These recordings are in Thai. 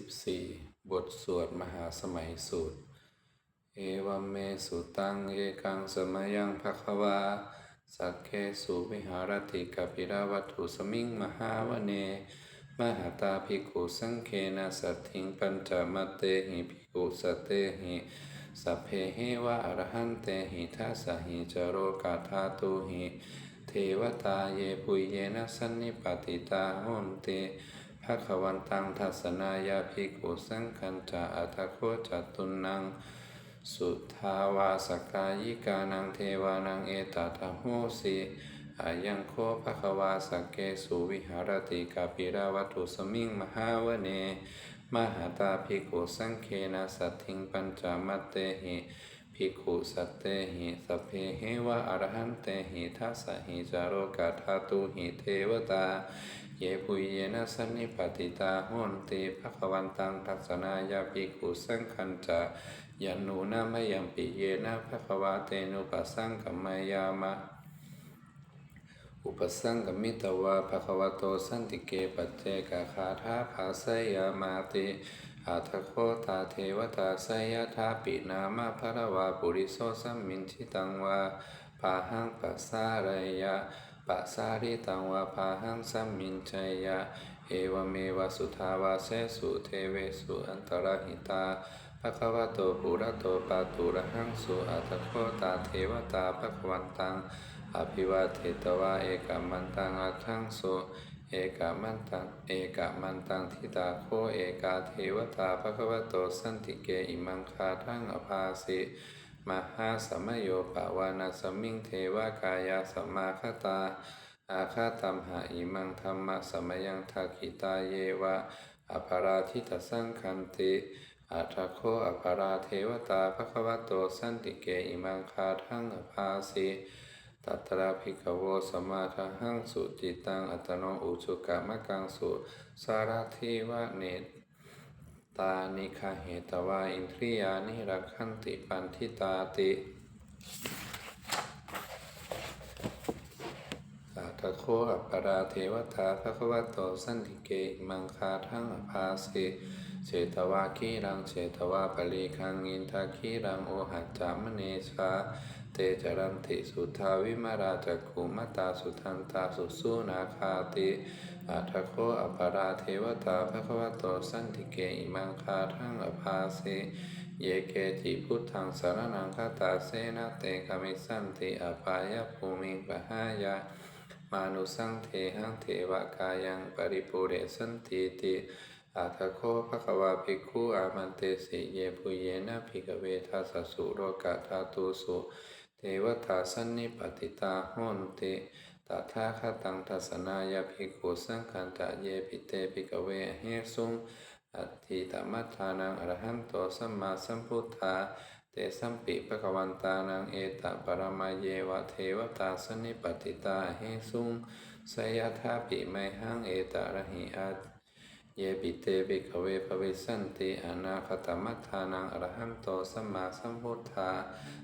14 บทสวดมหาสมัยสูตร เอวัมเมสุตัง เอกังสมยังภควา สักเคสุวิหารติกปิราวัตถุสมิงมหาวเน มหาตาภิกขุสังเคนะสัตถิงปัญจมัตเตหิภิกขุสตเตหิสัพเพเหวะอรหันเตหิทัสสหิจโรกาธาตุหิ เทวตาเยปุยเยนะสันนิปติตาโหนเต ภะคะวันตังทัศนายาภิกขุสังคัญจาอัตโคจตุนัง สุทาวาสกายิกานังเทวานังเอตตะโหสีอายังโคภะคะวาสกเกสุวิหารติกาปิราวัตุสมิงมหาวเน มหาตาภิกขุสังเคนะสัตถิงปัญจมัตเตหิภิกขุสัตเตหิสัพเพเหวะอรหันเตหิทัสสหิจาโรกาธาตุหิเทวตา เยปุเยนะสันิปติตาโหนติภะควันตังทัศนายาภิกุสังคัญจายันนูนามยัมปิเยนะภะควะเตนุปัสสังกัมมายามะอุปสังกมิตวาภะควะโตสันติเกปัจเจกคาถาภาสยามาติอาทโคตาเทวตาสยทาปินามาภรวาปุริโสสัมมินชิตังวาปาหังปัสสารยะ ปัสาริตังวาปาหังสัมมินชัยยะ เอวเมวสุทาวาเสสุเทเวสุอันตรหิตาภะคะวะโตปุระโตปาตุระหังสุอัตโคตาเทวตาภะคะวันตัง อภิวาเทตวาเอกามันตังอัตถังโสเอกามันตังเอกามันตังทิตาโคเอกาเทวตาภะคะวะโตสันติเกอิมังคาทังอภาสิ มหาสมโยปวานาสมิงเทวากายาสมาคตา อาคาตัมหาอิมังธรรมะสมยังทักิตาเยวะอภราทิตสังคันติอัตโคอภราเทวตาภะควโตสันติเกอิมังคาทังอภาสิตัตระภิกขโวสมาทหังสุจิตังอัตโนอุชุกะมะกังสุสารทิวะเนต ตานิคาเหตวาอินทริยานิรักขันติปันทิตาติสัทโคอัปปราเทวตาภะควโตสันติเกมังคาทั้งอภาสิเชตวาคีรังเชตวาปลีคังอินทาคีรังโอหัจจามเนชาเตจรันติสุทาวิมาราจักขุมตาสุทันตาสุสุนาคาติ อัทโคอปาราเทวตาภะควโตสันติเกอิมังคาทั้งอภาสิเยเกจิพุทธังสารนังคาตาเสนาเตกามิสันติอปายภูมิปหายามานุสังเทหังเทวกายังปริปุเรสันติติอาทโคภะควาภิกขุอามันเตสิเยปุเยนะภิกเวทัสสุโรกาธาตุสุ เทวตาสันนิปติตาโหนติ ตถาคตังทัสนายาภิกขุสังคันตะเยปิเตภิกเวเฮสุงอัตถิตมัทานังอรหันโตสัมมาสัมพุทธาเตสัมปิภะกวันตานังเอตปรมาเยวะเทวตาสนิปติตาเฮสุงสยทาปิไมหังเอตระหิอา เยปิเตภิกขเวภวิสันติอนาคตมัฏฐานังอรหันโตสัมมาสัมพุทธา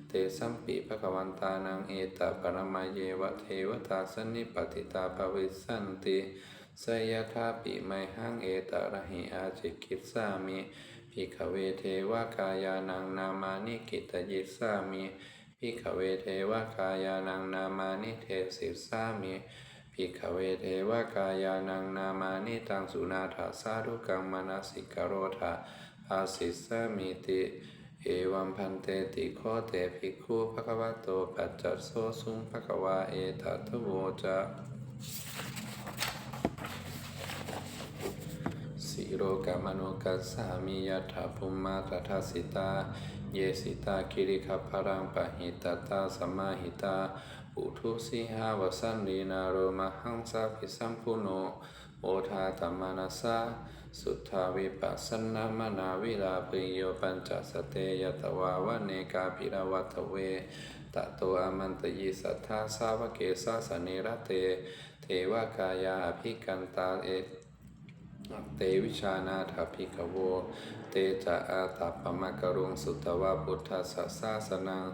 เตสัมปิภะควันตานังเอตปรมาเยวะเทวตาสันนิปติตาภวิสันติสยทาปิไมหังเอตระหิอาจิกิสสามิภิกขเวเทวกายานังนามานิกิตยิสสามิภิกขเวเทวกายานังนามานิเทสิสามิ ภิกขเวเทวกายานังนามานิตังสุนาถาสาธุกังมนสิกโรธาอาสิสมิติ เอวัมพันเตติโคเตภิกขุภะคะวะโตปัจจัสโสสุงภะคะวาเอตัตโวจะสิโรกามโนกัสสามิยัตถาภุมมาตถาสิตา เยสิตาคิริขพรังปะหิตาตาสัมมาหิตาปุถุสิหาวสันลีนาโรมหังสาภิสัมพุโนโอทาตมานาสาสุทธาวิปัสสนามนาวิลาปิโยปัญจสเตยตวาวเนกาปิรวัตเวตะโตอามันตยิสัทธาสาวเกสาสเนระเต เทวกายาอภิกันตาเอเตวิชานาถาภิกขโว เตจะอาตาปมะกรุงสุตวาพุทธสัสาสนัง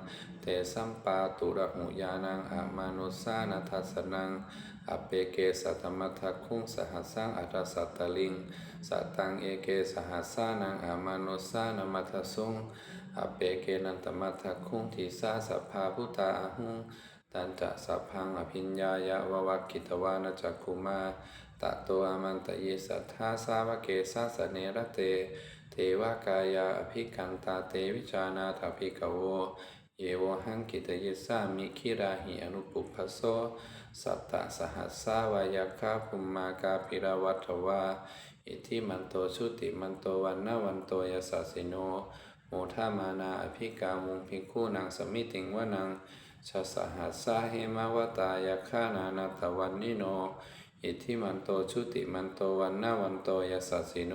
เตสัมปาตุระหุยานังอามานุสานาทัสนังอเปเกสัตมัทธคุงสหัสสังอัตสัตตลิงสัตังเอเกสหัสานังอามานุสานามัทสุงอเปเกนันตมัทธคุงทีสาสัพพาพุตาอาหุงตันจะสัพพังอภิญญายะววักิตวานจักคุมาตะตอามันตเยสัทธาสาวเกสาสเนระเต เทวากายาอภิกันตาเตวิจานาถภิกโว เยวหังกิตยิสามิคิราหิอนุปุพโส สัตตะสหัสสาวายาคาภุมมากาปิราวัตวาอิทิมันโตชุติมันโตวันนาวันโตยสัสสิโนโมทามานาอภิกามุงพิกขุนางสมิติงวนังชาสหัสสาเหมาวตายาคานานาตวันนิโน อิทิมันโตชุติมันโตวันนาวันโตยสัสสิโน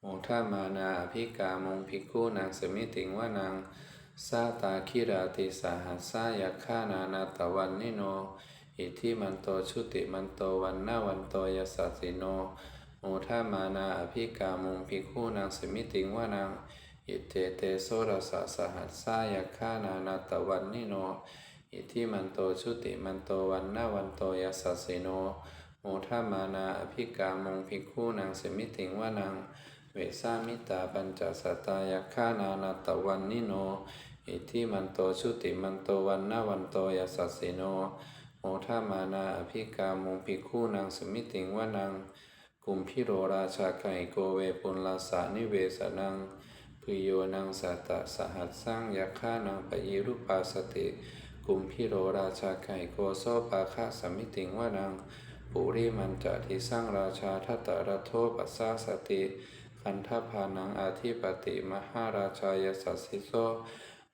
โม ทามานาอภิกามงภิกขุนางสมิติงวานางสาตาคิราติสาหัสสายาคานานาตวันนิโน อิทิมันโตชุติมันโตวันนาวันโตยสัสสิโนโมทามานาอภิกามงภิกขุนางสมิติงวานางอิเตเตโสรสะสหัสสายาคานานาตวันนิโน อิทิมันโตชุติมันโตวันนาวันโตยสัสสิโนโมทามานาอภิกามงภิกขุนางสมิติงวานาง วสามิตาปัญจสตายคานานาตวันนิโน อิทิมันโตชุติมันโตวันนาวันโตยสัสสิโน โมทามานาอภิกามุงภิกขุนางสมิติงวานัง กุมพิโรราชาไก่โกเวปุลลาสานิเวสนังพุโยนังสัตตะสหัสสังยาคานังปยิรุปาสติ กุมพิโรราชาไก่โกโซปาคาสมิติงวานังปุริมันจะทิสร้างราชาทัตตระโทปัสสาสติ คันทพานังอาทิปติมหาราชายสัสสิโส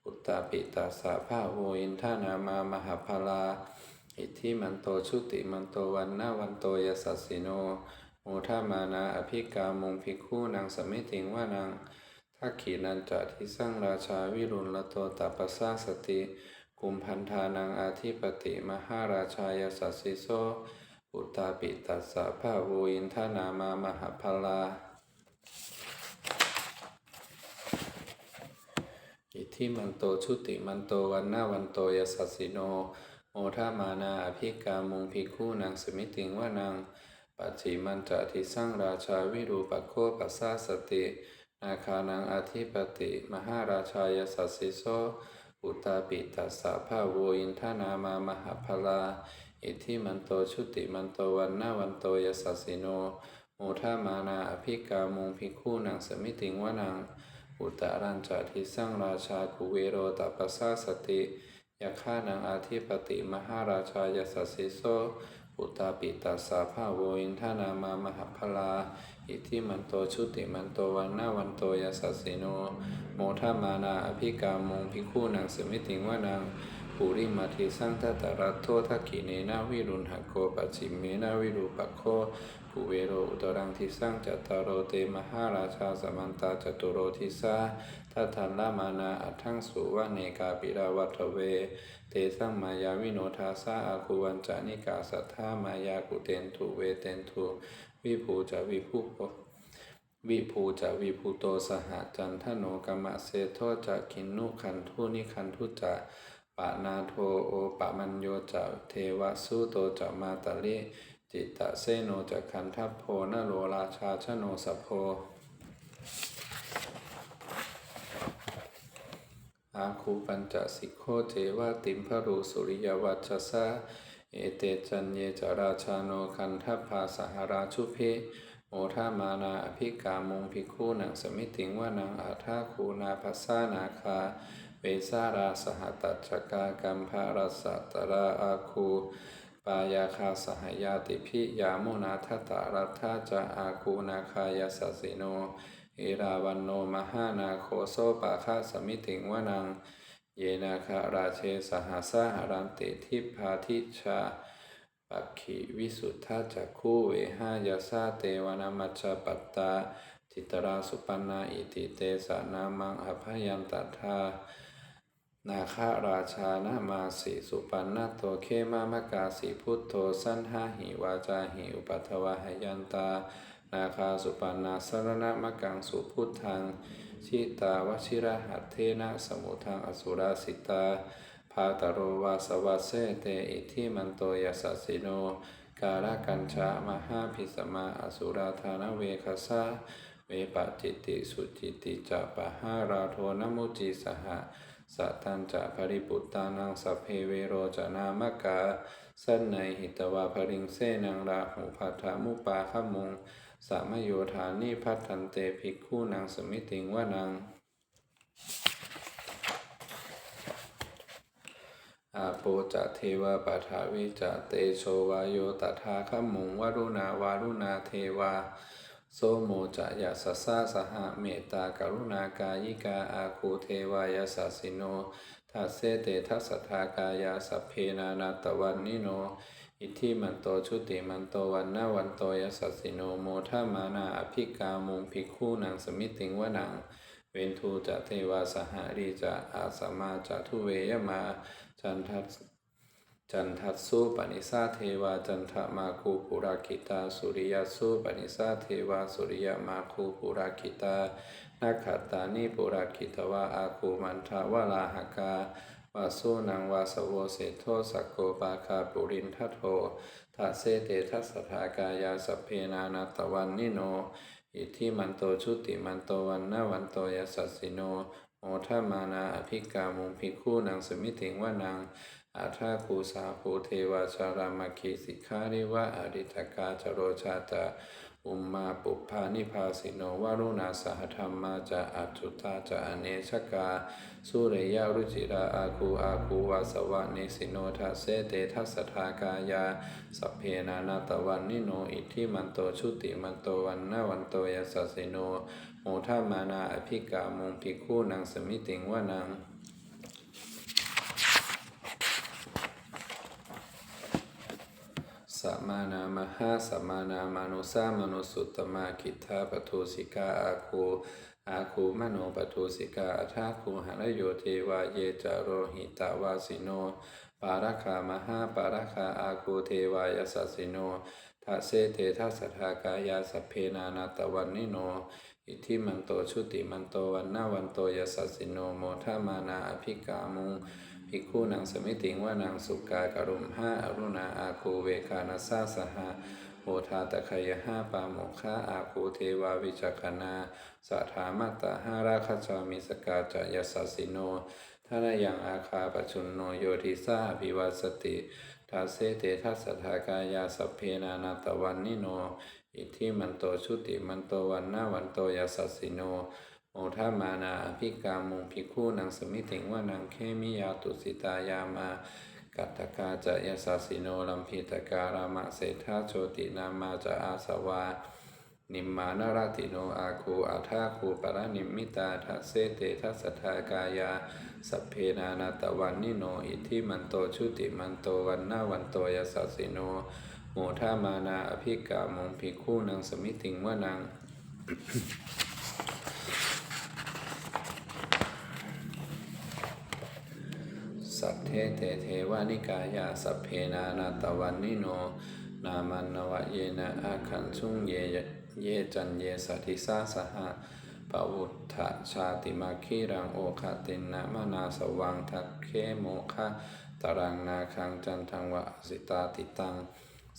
อุตตาปิตาสาภาโวอินทานามามหาพลา อิทธิมันโตชุติมันโตวันนาวันโตยสัสสิโนโมทามานาอภิกามุงภิกขุนางสมิติงว่านางทักขีนันจะทิสร้างราชาวิรุณละโตตัปปสาสติกุมพันธานังอาทิปติมหาราชายสัสสิโสอุตตาปิตัสสะภาโวอินทานามามหาพลา อิทธิมันโตชุติมันโตวันนาวันโตยสัสสิโนโมทามานาอภิกามุงภิกขุนางสมิติงวานางปัจฉิมันจะทิสร้างราชาวิรูปโคปัสสาสติ นาคานังอธิปติ มหาราชายสัสสิโสอุตตาปิตัสสะภาโวอินทานามามหาพลา อิทธิมันโตชุติมันโตวันนาวันโตยสัสสิโนโมทามานาอภิกามุงภิกขุนางสมิติงวานาง อุตตรัญจะทิสังราชากุเวโรตัปปสาสติยาฆ่านังอาทิปติมหาราชายสัสสิโสอุตตาปิตัสสะภาโวอินทานามามหาพลา อิทธิมันโตชุติมันโตวันนาวันโตยสัสสิโน โมทามานาอภิกามงพิคู่นางสมิติงวานาง ปุริมาทิสังทัตตรัตโททักขิเนนาวิรุณหโกปัจิเมนาวิรูปโคกุเวโรอุตรังทิสังจัตตารโรเตมหาราชาสมันตาจตุโรทิสาทัตันละมานาอัตถังสุวะเนกาปิราวัตเว เตสังมายาวิโนทาสาอาคุวันจานิกาสัทธามายากุเตนทุเวเตนทุวิภูจะวิภูปวิภูจะวิภูโตสหจันทโนกมะเสโทจะคินนุขันทุนิขันทุจะ ปะนาโทโอปะมัญโยจะเทวะสุโตจะมาตะลิจิตตะเสโนจะขันทัพโพนโรราชาชโนสพโพอาคูปัญจสิกโคเจวะติมพรูสุริยวัชสะเอเตจันเยจราชาโนคันทัพพาสหราชุเพโมทามานาอภิกามุงภิกขุนังสมิติงวานังอาทาคูนาภัสสานาคา เวสาราสหตัจกากัมภารัสสะตราอาคูปายาคาสหยาติพิยามุนาทตารัตถาจะอาคูนาคายาสสิโนเอราวันโนมหานาโคโซปาคาสมิติงวานัง เยนาคาราเชสหาสาหารันติทิพาทิชาปักขิวิสุทธาจักคู่เวหายาสาเตวนามัจปัตตาจิตราสุปันนาอิติเตสานามังอภยันตถา นาคาราชานามาสิสุปันนาโตเคมามกาสิพุทโธสันหาหิวาจาหิอุปัทวหยันตา นาคาสุปันนาสรณมกังสุพุทธังชิตาวชิระหัตเทนะสมุทังอสุราสิตาภาตโรวาสวัสเสเตอิทิมันโตยัสสสิโน การะกัญชามหาพิสมาอสุราธานเวคสาเวปจิตติสุจิตติจะปะหาราโทนมุจิสหะ สัตันจะภริปุตตานังสัพเพเวโรจนามกาสันในหิตวาภริงเสนังราหูพัทธามุปาขมุงสามโยธานิพัทธันเตภิกขุนางสมิติงวานังอาโปจะเทวาปะทาวิจะเตโชวายโยตถาคมุงวรุณาวารุณาเทวา โสโมจะยาสสาสหเมตตากรุณากายิกาอาคูเทวายาสัสิโนทัสเสเตทัสทากายาสัพเพนานาตวันนิโน อิทิมันโตชุติมันโตวันนาวันโตยสัสิโนโมทามานาอภิกามุงภิกขุนางสมิติงวนังเวนทูจะเทวาสหรีจะอาสมาจะทุเวยมา จันทัส จันทัสุปนิสาเทวาจันทมาคูปุราคิตาสุริยสุปนิสาเทวาสุริยมาคูปุราคิตานาขัตตานิปุราคิตวาอาคูมันทาวลาหกาวาสุนังวาสโวเสโทสักโกปาคาปุรินทัตโททัเสเตทัสสทากายาสเพนานาตวันนิโน อิทิมันโตชุติมันโตวันนาวันโตยสัสสิโนโมทมานาอภิกามุงภิกขุนางสมิติงวานาง อาทาคูสาภูเทวาชารามคีสิกขาริวะอริทกาจโรชาตาอุมมาปุพานิพาสิโนวารุณาสหธรรมาจะอัจจุตาจะอเนชกา สุริยารุจิราอาคูอาคูวาสวะเนสิโนทัสเสเตทัสทากายา สัพเพนานาตวันนิโนอิทิมันโตชุติมันโตวันนาวันโตยสสิโนโมทามานาอภิกามุงภิกขุนางสมิติงวานัง สัมมานามหาสัมมานามานุสามนุสุตตมาคิทธาปทุสิกาอาคูอาคูมโนปทุสิกาอัทาคูหรโยเทวาเยจาโรหิตาวาสิโน ปาราคามหาปาราคาอาคูเทวายสัสสิโนทัเสเททัสสทากายาสัพเพนานาตวันนิโน อิทิมันโตชุติมันโตวันนาวันโตยสัสสิโนโมทามานาอภิกามุง ภิกขุนางสมิติงว่านางสุกากรุมห้าอรุณาอาคูเวคานาซาสหาโหทาตะคยห้าปาโมคาอาคูเทวาวิจักขณาสัทธามัตตาห้าราคจามิสกาจายสัสสิโนทานายังอาคาปชุนโนโยทิสาภิวัสติทัสเสเตทัสสทากายาสัพเพนานาตวันนิโน อิทิมันโตชุติมันโตวันนาวันโตยสัสสิโน โมทามานาอภิกามุงภิกขุนางสมิติงว่านางเคมิยาตุสิตายามากัตตกาจะยสสสิโนลัมพิตการามะเศรษฐาโชตินามาจะอาสวา นิมมานราติโนอาคูอาทาคูปรนิมมิตาทัเสเตทัสทากายา สัพเพนานาตวันนิโนอิทิมันโตชุติมันโตวันนาวันโตยสสสิโนโมทามานาอภิกามุงภิกขุนางสมิติงว่านาง สัพ เทเตเทวานิกายาสัพเพนานาตวันนิโน นามันนวะเยนะอาคันชุงเยเยจันเยสัติสาสหะปวุฒะชาติมาคีรังโอคาตินนะมนาสวังทักเคโมคะตรังนาคังจันทังวะสิตาติตัง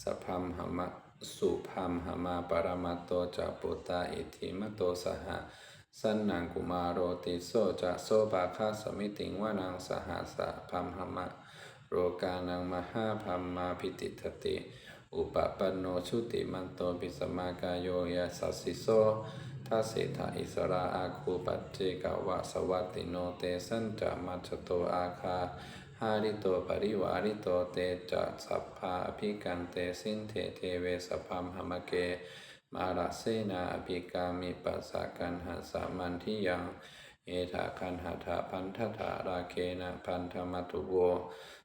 สพพัมหมะสุพัมหมาปรมัตโตจะปุตตาอิทิมโตสหะ สันนังกุมารโรติโซจะโซปาคาสมิติงวานังสหัสะพัมหมะ โรกานังมหาพัมมาพิติทติ อุปปันโนชุติมันโตปิสมากายโยยาสัสสิโซทัสเสทาอิสราอาคูปัจเจกวะสวัตติโนเตสันจะมัจโตอาคาหาริโตปริวาริโตเตจะสัพพาอภิกันเตสินเทเทเวสพัมหมเก มาราเซนาอภิกามิปัสสะกันหาสามันที่ยังเอถาคันหาถาพันธถาราเคนะพันธมัตุโว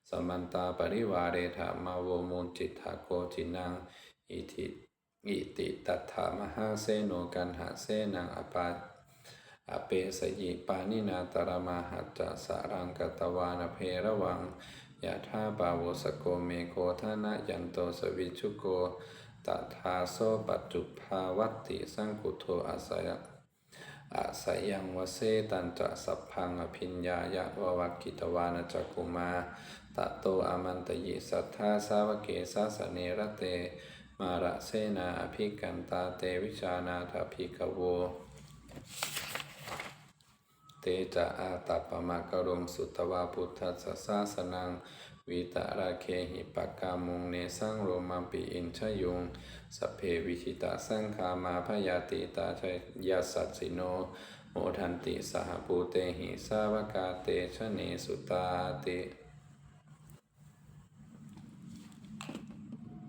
สมันตาปริวาเรถามาโวมูลจิตถาโกจินังอิทิอิติตัถามหาเสโนกันหาเสนังอปาอเปสยิปานินาตรมาหัจจะสารังกตวานเพระวังยะธาปาวสโกเมโคทานะยันโตสวิชุโก ตถาโซปัจจุภาวัตติสังกุโทอาสยอาศัยยังวเสตันจะสัพพังอภิญญายะววักิตวานจักุมาตะโตอามันตยิสัทธาสาวเกสาสเนระเต มาระเสนาอภิกันตาเตวิชานาถาภิกโว เตจะอาตัปปมากรุงสุตวาพุทธัสสะสาสนัง วิตาราเคหิปกามุงเนสังโรมัมปิอินชยุงสเพวิชิตาสังคามาพยาติตาชยาสัตสิโนโมทันติสหปูเตหิสาวกาเตชะเนสุตาติ